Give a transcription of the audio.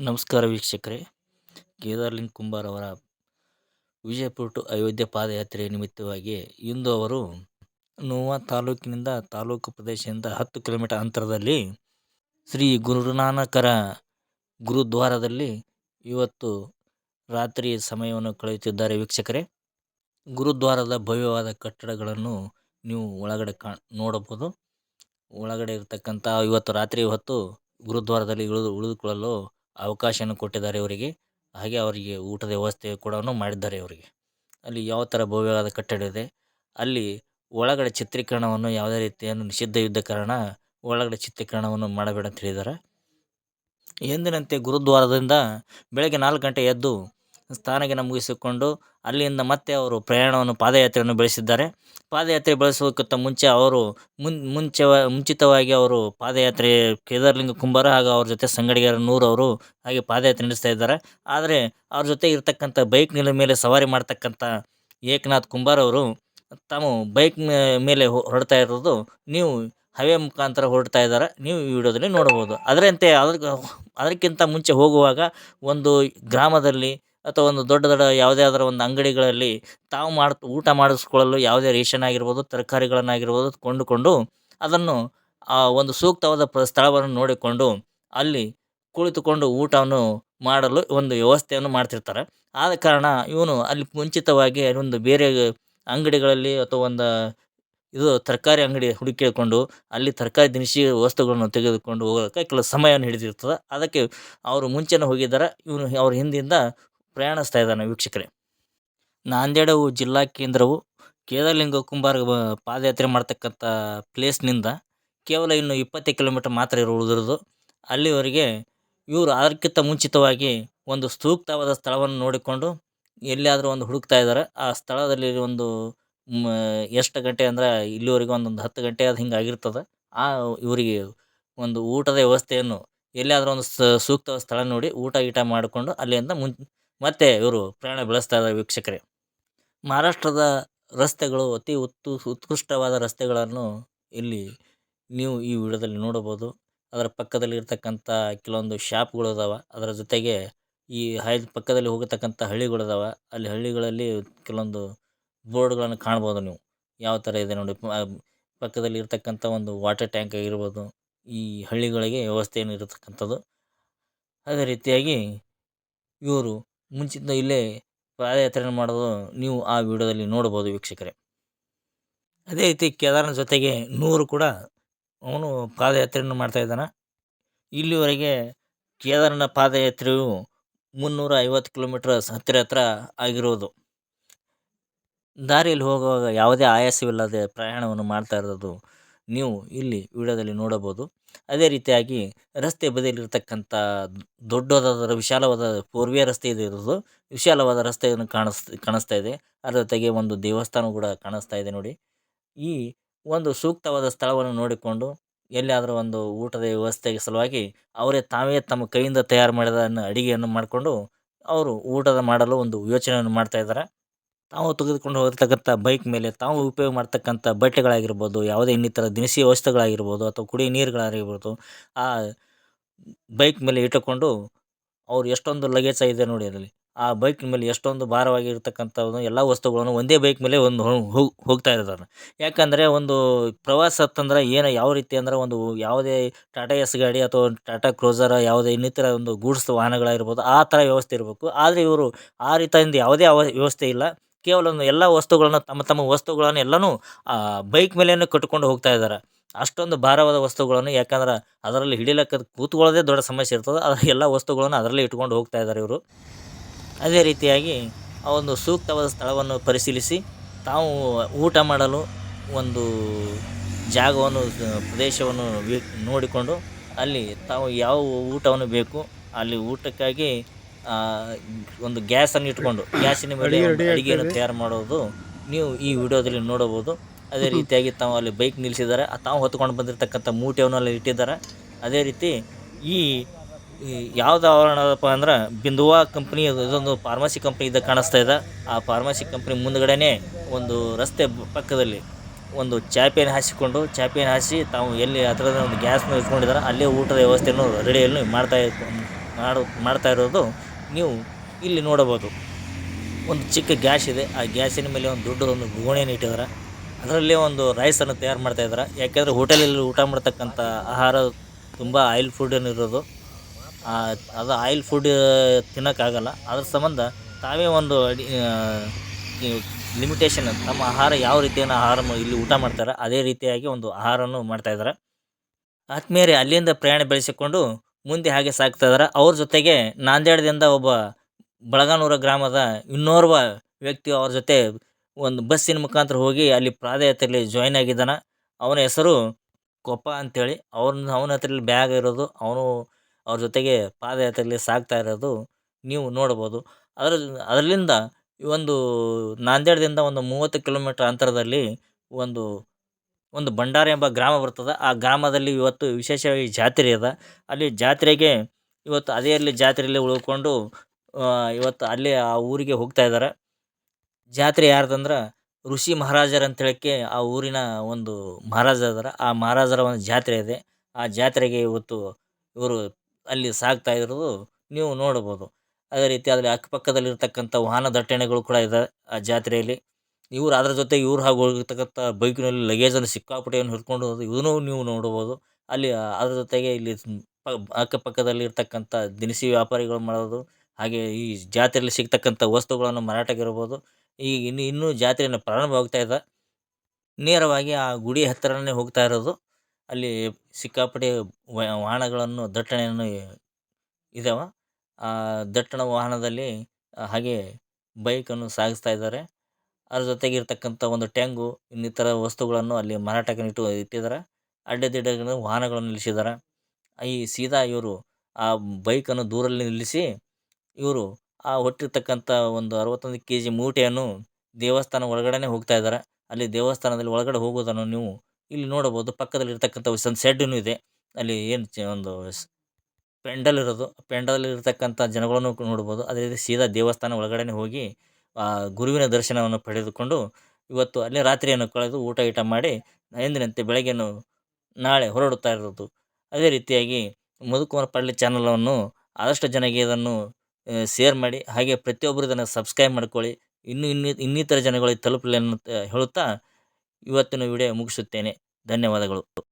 ನಮಸ್ಕಾರ ವೀಕ್ಷಕರೇ. ಕೇದಾರ್ಲಿಂಗ್ ಕುಂಬಾರ್ ಅವರ ವಿಜಯಪುರ ಟು ಅಯೋಧ್ಯೆ ಪಾದಯಾತ್ರೆ ನಿಮಿತ್ತವಾಗಿ ಇಂದು ಅವರು ನೋವಾ ತಾಲೂಕಿನಿಂದ ತಾಲೂಕು ಪ್ರದೇಶದಿಂದ ಹತ್ತು ಕಿಲೋಮೀಟರ್ ಅಂತರದಲ್ಲಿ ಶ್ರೀ ಗುರುನಾನಕರ ಗುರುದ್ವಾರದಲ್ಲಿ ಇವತ್ತು ರಾತ್ರಿ ಸಮಯವನ್ನು ಕಳೆಯುತ್ತಿದ್ದಾರೆ ವೀಕ್ಷಕರೇ. ಗುರುದ್ವಾರದ ಭವ್ಯವಾದ ಕಟ್ಟಡಗಳನ್ನು ನೀವು ಒಳಗಡೆ ಕಾ, ನೋಡಬಹುದು. ಒಳಗಡೆ ಇರತಕ್ಕಂಥ ಇವತ್ತು ರಾತ್ರಿ ಹೊತ್ತು ಗುರುದ್ವಾರದಲ್ಲಿ ಇಳಿದು, ಉಳಿದುಕೊಳ್ಳಲು ಅವಕಾಶವನ್ನು ಕೊಟ್ಟಿದ್ದಾರೆ ಇವರಿಗೆ ಹಾಗೆ ಅವರಿಗೆ ಊಟದ ವ್ಯವಸ್ಥೆ ಕೂಡ ಮಾಡಿದ್ದಾರೆ ಅವರಿಗೆ. ಅಲ್ಲಿ ಯಾವ ಥರ ಭವ್ಯವಾದ ಕಟ್ಟಡ ಇದೆ. ಅಲ್ಲಿ ಒಳಗಡೆ ಚಿತ್ರೀಕರಣವನ್ನು ಯಾವುದೇ ರೀತಿಯನ್ನು ನಿಷಿದ್ಧ ಇದ್ದ ಕಾರಣ ಒಳಗಡೆ ಚಿತ್ರೀಕರಣವನ್ನು ಮಾಡಬೇಡ ಅಂತ ಹೇಳಿದ್ದಾರೆ. ಎಂದಿನಂತೆ ಗುರುದ್ವಾರದಿಂದ ಬೆಳಗ್ಗೆ ನಾಲ್ಕು ಗಂಟೆ ಎದ್ದು ಸ್ನಾನಗಿನ ಮುಗಿಸಿಕೊಂಡು ಅಲ್ಲಿಂದ ಮತ್ತೆ ಅವರು ಪ್ರಯಾಣವನ್ನು ಪಾದಯಾತ್ರೆಯನ್ನು ಬೆಳೆಸಿದ್ದಾರೆ. ಪಾದಯಾತ್ರೆ ಬೆಳೆಸೋಕ್ಕಿಂತ ಮುಂಚೆ ಅವರು ಮುನ್, ಮುಂಚೆ ಮುಂಚಿತವಾಗಿ ಅವರು ಪಾದಯಾತ್ರೆ ಕೇದಾರಲಿಂಗ ಕುಂಬಾರ ಹಾಗೂ ಅವ್ರ ಜೊತೆ ಸಂಗಡಿಗರ ಅವರು ಹಾಗೆ ಪಾದಯಾತ್ರೆ ನಡೆಸ್ತಾ ಇದ್ದಾರೆ. ಆದರೆ ಅವ್ರ ಜೊತೆ ಇರತಕ್ಕಂಥ ಬೈಕ್ನ ಮೇಲೆ ಸವಾರಿ ಮಾಡ್ತಕ್ಕಂಥ ಏಕನಾಥ್ ಕುಂಬಾರ ಅವರು ತಾವು ಬೈಕ್ ಮೇಲೆ ಹೊರಡ್ತಾ ಇರೋದು ನೀವು ಹವೆ ಮುಖಾಂತರ ಹೊರಡ್ತಾ ಇದ್ದಾರೆ. ನೀವು ಈ ವಿಡಿಯೋದಲ್ಲಿ ನೋಡ್ಬೋದು ಅದರಂತೆ ಅದ್ರ ಅದಕ್ಕಿಂತ ಮುಂಚೆ ಹೋಗುವಾಗ ಒಂದು ಗ್ರಾಮದಲ್ಲಿ ಅಥವಾ ಒಂದು ದೊಡ್ಡ ದೊಡ್ಡ ಯಾವುದೇ ಆದರೂ ಒಂದು ಅಂಗಡಿಗಳಲ್ಲಿ ತಾವು ಮಾಡಿ ಊಟ ಮಾಡಿಸ್ಕೊಳ್ಳಲು ಯಾವುದೇ ರೇಷನ್ ಆಗಿರ್ಬೋದು, ತರಕಾರಿಗಳನ್ನಾಗಿರ್ಬೋದು ಕೊಂಡುಕೊಂಡು ಅದನ್ನು, ಆ ಒಂದು ಸೂಕ್ತವಾದ ಪ್ರ ಸ್ಥಳವನ್ನು ನೋಡಿಕೊಂಡು ಅಲ್ಲಿ ಕುಳಿತುಕೊಂಡು ಊಟವನ್ನು ಮಾಡಲು ಒಂದು ವ್ಯವಸ್ಥೆಯನ್ನು ಮಾಡ್ತಿರ್ತಾರೆ. ಆದ ಕಾರಣ ಇವನು ಅಲ್ಲಿ ಮುಂಚಿತವಾಗಿ ಒಂದು ಬೇರೆ ಅಂಗಡಿಗಳಲ್ಲಿ ಅಥವಾ ಒಂದು ಇದು ತರಕಾರಿ ಅಂಗಡಿ ಹುಡುಕಿಕೊಂಡು ಅಲ್ಲಿ ತರಕಾರಿ ದಿನಸಿ ವಸ್ತುಗಳನ್ನು ತೆಗೆದುಕೊಂಡು ಹೋಗೋಕೆ ಕೆಲವು ಸಮಯವನ್ನು ಹಿಡಿದಿರ್ತದೆ. ಅದಕ್ಕೆ ಅವರು ಮುಂಚೆನೇ ಹೋಗಿದ್ದಾರೆ. ಇವನು ಅವ್ರ ಹಿಂದಿಂದ ಪ್ರಯಾಣಿಸ್ತಾ ಇದ್ದಾನೆ ವೀಕ್ಷಕರೇ. ನಾಂದೇಡವು ಜಿಲ್ಲಾ ಕೇಂದ್ರವು ಕೇದಾರಲಿಂಗ ಕುಂಬಾರ ಪಾದಯಾತ್ರೆ ಮಾಡ್ತಕ್ಕಂಥ ಪ್ಲೇಸ್ನಿಂದ ಕೇವಲ ಇನ್ನು ಇಪ್ಪತ್ತೈದು ಕಿಲೋಮೀಟರ್ ಮಾತ್ರ ಇರುವುದಿರೋದು ಅಲ್ಲಿವರೆಗೆ ಇವರು ಅದಕ್ಕಿಂತ ಮುಂಚಿತವಾಗಿ ಒಂದು ಸೂಕ್ತವಾದ ಸ್ಥಳವನ್ನು ನೋಡಿಕೊಂಡು ಎಲ್ಲಿಯಾದರೂ ಒಂದು ಹುಡುಕ್ತಾ ಇದ್ದಾರೆ. ಆ ಸ್ಥಳದಲ್ಲಿ ಒಂದು ಎಷ್ಟು ಗಂಟೆ ಅಂದ್ರೆ ಇಲ್ಲಿವರೆಗೆ ಒಂದೊಂದು ಹತ್ತು ಗಂಟೆ ಅದು ಹಿಂಗೆ ಆಗಿರ್ತದೆ. ಆ ಇವರಿಗೆ ಒಂದು ಊಟದ ವ್ಯವಸ್ಥೆಯನ್ನು ಎಲ್ಲಿಯಾದರೂ ಒಂದು ಸೂಕ್ತವಾದ ಸ್ಥಳ ನೋಡಿ ಊಟ ಗೀಟ ಮಾಡಿಕೊಂಡು ಅಲ್ಲಿಂದ ಮುನ್ ಮತ್ತೆ ಇವರು ಪ್ರಯಾಣ ಬೆಳೆಸ್ತಾ ಇದ್ದಾರೆ ವೀಕ್ಷಕರೇ. ಮಹಾರಾಷ್ಟ್ರದ ರಸ್ತೆಗಳು ಅತಿ ಉತ್ತು, ಉತ್ಕೃಷ್ಟವಾದ ರಸ್ತೆಗಳನ್ನು ಇಲ್ಲಿ ನೀವು ಈ ವಿಡಿಯೋದಲ್ಲಿ ನೋಡಬಹುದು. ಅದರ ಪಕ್ಕದಲ್ಲಿ ಇರ್ತಕ್ಕಂಥ ಕೆಲವೊಂದು ಶಾಪ್ಗಳು ಅದಾವ ಅದರ ಜೊತೆಗೆ ಈ ಹೈ ಪಕ್ಕದಲ್ಲಿ ಹೋಗತಕ್ಕಂಥ ಹಳ್ಳಿಗಳು ಅಲ್ಲಿ ಹಳ್ಳಿಗಳಲ್ಲಿ ಕೆಲವೊಂದು ಬೋರ್ಡ್ಗಳನ್ನು ಕಾಣ್ಬೋದು ನೀವು. ಯಾವ ಥರ ಇದೆ ನೋಡಿ. ಪಕ್ಕದಲ್ಲಿ ಇರ್ತಕ್ಕಂಥ ಒಂದು ವಾಟರ್ ಟ್ಯಾಂಕ್ ಆಗಿರ್ಬೋದು. ಈ ಹಳ್ಳಿಗಳಿಗೆ ವ್ಯವಸ್ಥೆಯನ್ನು ಇರತಕ್ಕಂಥದ್ದು. ಅದೇ ರೀತಿಯಾಗಿ ಇವರು ಮುಂಚಿತ ಇಲ್ಲೇ ಪಾದಯಾತ್ರೆಯನ್ನು ಮಾಡೋದು ನೀವು ಆ ವಿಡಿಯೋದಲ್ಲಿ ನೋಡ್ಬೋದು ವೀಕ್ಷಕರೇ. ಅದೇ ರೀತಿ ಕೇದಾರನ ಜೊತೆಗೆ ನೂರು ಕೂಡ ಅವನು ಪಾದಯಾತ್ರೆಯನ್ನು ಮಾಡ್ತಾ ಇದ್ದಾನೆ. ಇಲ್ಲಿವರೆಗೆ ಕೇದಾರನ ಪಾದಯಾತ್ರೆಯು ಮುನ್ನೂರ ಐವತ್ತು ಕಿಲೋಮೀಟ್ರ್ ಹತ್ತಿರ ಹತ್ರ ಆಗಿರೋದು. ದಾರಿಯಲ್ಲಿ ಹೋಗುವಾಗ ಯಾವುದೇ ಆಯಾಸವಿಲ್ಲದೆ ಪ್ರಯಾಣವನ್ನು ಮಾಡ್ತಾ ಇರೋದು ನೀವು ಇಲ್ಲಿ ವಿಡಿಯೋದಲ್ಲಿ ನೋಡಬಹುದು. ಅದೇ ರೀತಿಯಾಗಿ ರಸ್ತೆ ಬದಿಯಲ್ಲಿರ್ತಕ್ಕಂಥ ದೊಡ್ಡದಾದ ವಿಶಾಲವಾದ ಫೋರ್ ವೇ ರಸ್ತೆ ಇದೆ ಇರೋದು. ವಿಶಾಲವಾದ ರಸ್ತೆಯನ್ನು ಕಾಣಿಸ್, ಕಾಣಿಸ್ತಾ ಇದೆ. ಅದರ ಜೊತೆಗೆ ಒಂದು ದೇವಸ್ಥಾನ ಕೂಡ ಕಾಣಿಸ್ತಾ ಇದೆ ನೋಡಿ. ಈ ಒಂದು ಸೂಕ್ತವಾದ ಸ್ಥಳವನ್ನು ನೋಡಿಕೊಂಡು ಎಲ್ಲಿಯಾದರೂ ಒಂದು ಊಟದ ವ್ಯವಸ್ಥೆಗೆ ಸಲುವಾಗಿ ಅವರೇ ತಾವೇ ತಮ್ಮ ಕೈಯಿಂದ ತಯಾರು ಮಾಡಿದ ಅಡಿಗೆಯನ್ನು ಮಾಡಿಕೊಂಡು ಅವರು ಊಟದ ಮಾಡಲು ಒಂದು ಯೋಚನೆಯನ್ನು ಮಾಡ್ತಾ ಇದ್ದಾರೆ. ತಾವು ತೆಗೆದುಕೊಂಡು ಹೋಗಿರ್ತಕ್ಕಂಥ ಬೈಕ್ ಮೇಲೆ ತಾವು ಉಪಯೋಗ ಮಾಡ್ತಕ್ಕಂಥ ಬಟ್ಟೆಗಳಾಗಿರ್ಬೋದು, ಯಾವುದೇ ಇನ್ನಿತರ ದಿನಸಿ ವಸ್ತುಗಳಾಗಿರ್ಬೋದು ಅಥವಾ ಕುಡಿಯೋ ನೀರುಗಳಾಗಿರ್ಬೋದು, ಆ ಬೈಕ್ ಮೇಲೆ ಇಟ್ಟುಕೊಂಡು ಅವ್ರು ಎಷ್ಟೊಂದು ಲಗೇಜ್ ಇದೆ ನೋಡಿ ಅದರಲ್ಲಿ. ಆ ಬೈಕ್ ಮೇಲೆ ಎಷ್ಟೊಂದು ಭಾರವಾಗಿರ್ತಕ್ಕಂಥದ್ದು, ಎಲ್ಲ ವಸ್ತುಗಳನ್ನು ಒಂದೇ ಬೈಕ್ ಮೇಲೆ ಒಂದು ಹೋಗ್ತಾ ಇರ್ತಾರೆ ಯಾಕಂದರೆ ಒಂದು ಪ್ರವಾಸ ಅಂತಂದ್ರೆ ಏನು ಯಾವ ರೀತಿ ಅಂದರೆ ಒಂದು ಯಾವುದೇ ಟಾಟಾ ಎಸ್ ಗಾಡಿ ಅಥವಾ ಟಾಟಾ ಕ್ರೋಸರ್, ಯಾವುದೇ ಇನ್ನಿತರ ಒಂದು ಗೂಡ್ಸ್ ವಾಹನಗಳಾಗಿರ್ಬೋದು, ಆ ಥರ ವ್ಯವಸ್ಥೆ ಇರಬೇಕು. ಆದರೆ ಇವರು ಆ ರೀತಿಯಿಂದ ಯಾವುದೇ ಅವ, ವ್ಯವಸ್ಥೆ ಇಲ್ಲ. ಕೇವಲ ಒಂದು ಎಲ್ಲ ವಸ್ತುಗಳನ್ನು, ತಮ್ಮ ತಮ್ಮ ವಸ್ತುಗಳನ್ನು ಎಲ್ಲನೂ ಬೈಕ್ ಮೇಲೇನು ಕಟ್ಟಿಕೊಂಡು ಹೋಗ್ತಾ ಇದ್ದಾರೆ. ಅಷ್ಟೊಂದು ಭಾರವಾದ ವಸ್ತುಗಳನ್ನು, ಯಾಕಂದ್ರೆ ಅದರಲ್ಲಿ ಹಿಡಿಲಕ್ಕ ಕೂತ್ಕೊಳ್ಳೋದೇ ದೊಡ್ಡ ಸಮಸ್ಯೆ ಇರ್ತದೆ. ಅದರ ಎಲ್ಲ ವಸ್ತುಗಳನ್ನು ಅದರಲ್ಲಿ ಇಟ್ಕೊಂಡು ಹೋಗ್ತಾ ಇದ್ದಾರೆ ಇವರು. ಅದೇ ರೀತಿಯಾಗಿ ಆ ಒಂದು ಸೂಕ್ತವಾದ ಸ್ಥಳವನ್ನು ಪರಿಶೀಲಿಸಿ, ತಾವು ಊಟ ಮಾಡಲು ಒಂದು ಜಾಗವನ್ನು, ಪ್ರದೇಶವನ್ನು ನೋಡಿಕೊಂಡು ಅಲ್ಲಿ ತಾವು ಯಾವ ಊಟವನ್ನು ಬೇಕು, ಅಲ್ಲಿ ಊಟಕ್ಕಾಗಿ ಒಂದು ಗ್ಯಾಸನ್ನು ಇಟ್ಕೊಂಡು ಗ್ಯಾಸಿನ ಮೇಲೆ ಅಡಿಗೆಯನ್ನು ತಯಾರು ಮಾಡೋದು. ನೀವು ಈ ವಿಡಿಯೋದಲ್ಲಿ ನೋಡಬಹುದು. ಅದೇ ರೀತಿಯಾಗಿ ತಾವು ಅಲ್ಲಿ ಬೈಕ್ ನಿಲ್ಲಿಸಿದ್ದಾರೆ. ತಾವು ಹೊತ್ಕೊಂಡು ಬಂದಿರತಕ್ಕಂಥ ಮೂಟೆಯನ್ನು ಅಲ್ಲಿ ಇಟ್ಟಿದ್ದಾರೆ. ಅದೇ ರೀತಿ ಈ ಯಾವ್ದು ಆವರಣದಪ್ಪ ಅಂದ್ರೆ ಬಿಂದುವಾ ಕಂಪ್ನಿ ಇದೊಂದು ಫಾರ್ಮಸಿ ಕಂಪ್ನಿ ಇದ್ದ ಕಾಣಿಸ್ತಾ ಇದೆ. ಆ ಫಾರ್ಮಸಿ ಕಂಪ್ನಿ ಮುಂದ್ಗಡೆನೆ ಒಂದು ರಸ್ತೆ ಪಕ್ಕದಲ್ಲಿ ಒಂದು ಚಾಪೆಯನ್ನು ಹಾಸಿಕೊಂಡು ಚಾಪೆಯನ್ನು ಹಾಸಿ ತಾವು ಎಲ್ಲಿ ಹತ್ರದ ಒಂದು ಗ್ಯಾಸ್ನ ಇಟ್ಕೊಂಡಿದ್ದಾರೆ ಅಲ್ಲೇ ಊಟದ ವ್ಯವಸ್ಥೆಯನ್ನು ರೆಡಿಯಲ್ಲಿ ಮಾಡ್ತಾ ಮಾಡು ಮಾಡ್ತಾ ಇರೋದು ನೀವು ಇಲ್ಲಿ ನೋಡಬಹುದು ಒಂದು ಚಿಕ್ಕ ಗ್ಯಾಸ್ ಇದೆ. ಆ ಗ್ಯಾಸಿನ ಮೇಲೆ ಒಂದು ದೊಡ್ಡದೊಂದು ಗೋಣಿಯನ್ನು ಇಟ್ಟಿದ್ದಾರೆ. ಅದರಲ್ಲೇ ಒಂದು ರೈಸನ್ನು ತಯಾರು ಮಾಡ್ತಾ ಇದ್ದಾರೆ. ಯಾಕೆಂದರೆ ಹೋಟೆಲಲ್ಲಿ ಊಟ ಮಾಡ್ತಕ್ಕಂಥ ಆಹಾರ ತುಂಬ ಆಯಿಲ್ ಫುಡ್ ಇರೋದು. ಅದು ಆಯಿಲ್ ಫುಡ್ ತಿನ್ನೋಕ್ಕಾಗಲ್ಲ ಅದ್ರ ಸಂಬಂಧ ತಾವೇ ಒಂದು ಲಿಮಿಟೇಷನ್ ತಮ್ಮ ಆಹಾರ ಯಾವ ರೀತಿಯನ್ನು ಆಹಾರ ಇಲ್ಲಿ ಊಟ ಮಾಡ್ತಾರೆ, ಅದೇ ರೀತಿಯಾಗಿ ಒಂದು ಆಹಾರವನ್ನು ಮಾಡ್ತಾಯಿದ್ದಾರೆ ಆತ್ಮೀಯರೇ, ಅಲ್ಲಿಂದ ಪ್ರಯಾಣ ಬೆಳೆಸಿಕೊಂಡು ಮುಂದೆ ಹಾಗೆ ಸಾಗ್ತಾ ಇದ್ದಾರೆ ಅವ್ರ ಜೊತೆಗೆ ನಾಂದೇಡದಿಂದ ಒಬ್ಬ ಬಳಗಾನೂರ ಗ್ರಾಮದ ಇನ್ನೋರ್ವ ವ್ಯಕ್ತಿ ಅವ್ರ ಜೊತೆ ಒಂದು ಬಸ್ಸಿನ ಮುಖಾಂತರ ಹೋಗಿ ಅಲ್ಲಿ ಪಾದಯಾತ್ರೆಯಲ್ಲಿ ಜಾಯ್ನ್ ಆಗಿದ್ದಾನೆ. ಅವನ ಹೆಸರು ಕೊಪ್ಪ ಅಂತೇಳಿ. ಅವ್ನ ಅವನ ಹತ್ರಲ್ಲಿ ಬ್ಯಾಗ್ ಇರೋದು. ಅವನು ಅವ್ರ ಜೊತೆಗೆ ಪಾದಯಾತ್ರೆಯಲ್ಲಿ ಸಾಗ್ತಾ ಇರೋದು ನೀವು ನೋಡ್ಬೋದು. ಅದರ ಅದರಿಂದ ಈ ಒಂದು ನಾಂದೇಡದಿಂದ ಒಂದು ಮೂವತ್ತು ಕಿಲೋಮೀಟ್ರ್ ಅಂತರದಲ್ಲಿ ಒಂದು ಒಂದು ಭಂಡಾರ ಎಂಬ ಗ್ರಾಮ ಬರ್ತದೆ. ಆ ಗ್ರಾಮದಲ್ಲಿ ಇವತ್ತು ವಿಶೇಷವಾಗಿ ಜಾತ್ರೆ ಅದ ಅಲ್ಲಿ ಜಾತ್ರೆಗೆ ಇವತ್ತು ಅದೇ ಅಲ್ಲಿ ಜಾತ್ರೆಯಲ್ಲಿ ಉಳ್ಕೊಂಡು ಇವತ್ತು ಅಲ್ಲಿ ಆ ಊರಿಗೆ ಹೋಗ್ತಾ ಇದ್ದಾರೆ. ಜಾತ್ರೆ ಯಾರ್ದಂದ್ರೆ ಋಷಿ ಮಹಾರಾಜರು ಅಂತ ಹೇಳಕ್ಕೆ ಆ ಊರಿನ ಒಂದು ಮಹಾರಾಜ ಇದ್ದಾರೆ. ಆ ಮಹಾರಾಜರ ಒಂದು ಜಾತ್ರೆ ಇದೆ. ಆ ಜಾತ್ರೆಗೆ ಇವತ್ತು ಇವರು ಅಲ್ಲಿ ಸಾಗ್ತಾ ಇರೋದು ನೀವು ನೋಡ್ಬೋದು. ಅದೇ ರೀತಿ ಅಲ್ಲಿ ಅಕ್ಕಪಕ್ಕದಲ್ಲಿರ್ತಕ್ಕಂಥ ವಾಹನ ದಟ್ಟಣೆಗಳು ಕೂಡ ಇದೆ ಆ ಜಾತ್ರೆಯಲ್ಲಿ. ಇವ್ರು ಅದ್ರ ಜೊತೆ ಇವ್ರು ಹಾಗೆ ಹೋಗಿರ್ತಕ್ಕಂಥ ಬೈಕ್ನಲ್ಲಿ ಲಗೇಜನ್ನು ಸಿಕ್ಕಾಪಟ್ಟೆಯನ್ನು ಹಿಡ್ಕೊಂಡು ಹೋದ ಇದನ್ನು ನೀವು ನೋಡ್ಬೋದು. ಅಲ್ಲಿ ಅದ್ರ ಜೊತೆಗೆ ಇಲ್ಲಿ ಅಕ್ಕಪಕ್ಕದಲ್ಲಿ ಇರ್ತಕ್ಕಂಥ ದಿನಸಿ ವ್ಯಾಪಾರಿಗಳು ಮಾಡೋದು, ಹಾಗೆ ಈ ಜಾತ್ರೆಯಲ್ಲಿ ಸಿಗ್ತಕ್ಕಂಥ ವಸ್ತುಗಳನ್ನು ಮಾರಾಟಗಿರ್ಬೋದು ಈ ಇನ್ನು, ಇನ್ನೂ ಜಾತ್ರೆಯನ್ನು ಪ್ರಾರಂಭವಾಗ್ತಾ ಇದೆ. ನೇರವಾಗಿ ಆ ಗುಡಿ ಹತ್ತಿರನೇ ಹೋಗ್ತಾ ಇರೋದು. ಅಲ್ಲಿ ಸಿಕ್ಕಾಪಟ್ಟೆ ವಾಹನಗಳನ್ನು, ದಟ್ಟಣೆಯನ್ನು ಇದಾವೆ. ಆ ದಟ್ಟಣ ವಾಹನದಲ್ಲಿ, ಹಾಗೆ ಬೈಕನ್ನು ಸಾಗಿಸ್ತಾ ಇದ್ದಾರೆ. ಅದ್ರ ಜೊತೆಗೆ ಒಂದು ಟ್ಯಾಂಗು, ಇನ್ನಿತರ ವಸ್ತುಗಳನ್ನು ಅಲ್ಲಿ ಮಾರಾಟಕ್ಕೆ ಇಟ್ಟು ಇಟ್ಟಿದ್ದಾರೆ. ಅಡ್ಡದಿಡ್ಡ ವಾಹನಗಳನ್ನು ನಿಲ್ಲಿಸಿದ್ದಾರೆ. ಈ ಸೀದಾ ಇವರು ಆ ಬೈಕನ್ನು ದೂರಲ್ಲಿ ನಿಲ್ಲಿಸಿ, ಇವರು ಆ ಹೊಟ್ಟಿರ್ತಕ್ಕಂಥ ಒಂದು ಅರವತ್ತೊಂದು ಕೆ ಜಿ ಮೂಟೆಯನ್ನು ದೇವಸ್ಥಾನ ಒಳಗಡೆನೆ ಹೋಗ್ತಾ ಇದ್ದಾರೆ. ಅಲ್ಲಿ ದೇವಸ್ಥಾನದಲ್ಲಿ ಒಳಗಡೆ ಹೋಗೋದನ್ನು ನೀವು ಇಲ್ಲಿ ನೋಡಬಹುದು. ಪಕ್ಕದಲ್ಲಿ ಇರ್ತಕ್ಕಂಥ ಒಂದು ಶೆಡ್ಡೂ ಇದೆ. ಅಲ್ಲಿ ಏನು ಒಂದು ಪೆಂಡಲ್ ಇರೋದು. ಪೆಂಡಲ್ ಇರತಕ್ಕಂಥ ಜನಗಳನ್ನು ನೋಡ್ಬೋದು ಅದೇ ರೀತಿ ಸೀದಾ ದೇವಸ್ಥಾನ ಒಳಗಡೆ ಹೋಗಿ ಗುರುವಿನ ದರ್ಶನವನ್ನು ಪಡೆದುಕೊಂಡು ಇವತ್ತು ಅಲ್ಲೇ ರಾತ್ರಿಯನ್ನು ಕಳೆದು ಊಟ ಗೀಟ ಮಾಡಿ ಎಂದಿನಂತೆ ಬೆಳಗ್ಗೆನು ನಾಳೆ ಹೊರಡುತ್ತಾ ಇರೋದು ಅದೇ ರೀತಿಯಾಗಿ ಮಧುಕುಮಾರ ಪಳ್ಳಿ ಚಾನಲನ್ನು ಆದಷ್ಟು ಜನಗೆ ಇದನ್ನು ಶೇರ್ ಮಾಡಿ, ಹಾಗೆ ಪ್ರತಿಯೊಬ್ಬರು ಇದನ್ನು ಸಬ್ಸ್ಕ್ರೈಬ್ ಮಾಡ್ಕೊಳ್ಳಿ. ಇನ್ನು, ಇನ್ನಿ, ಇನ್ನಿತರ ಜನಗಳಿಗೆ ತಲುಪಲಿ ಅಂತ ಹೇಳುತ್ತಾ ಇವತ್ತಿನ ವಿಡಿಯೋ ಮುಗಿಸುತ್ತೇನೆ. ಧನ್ಯವಾದಗಳು.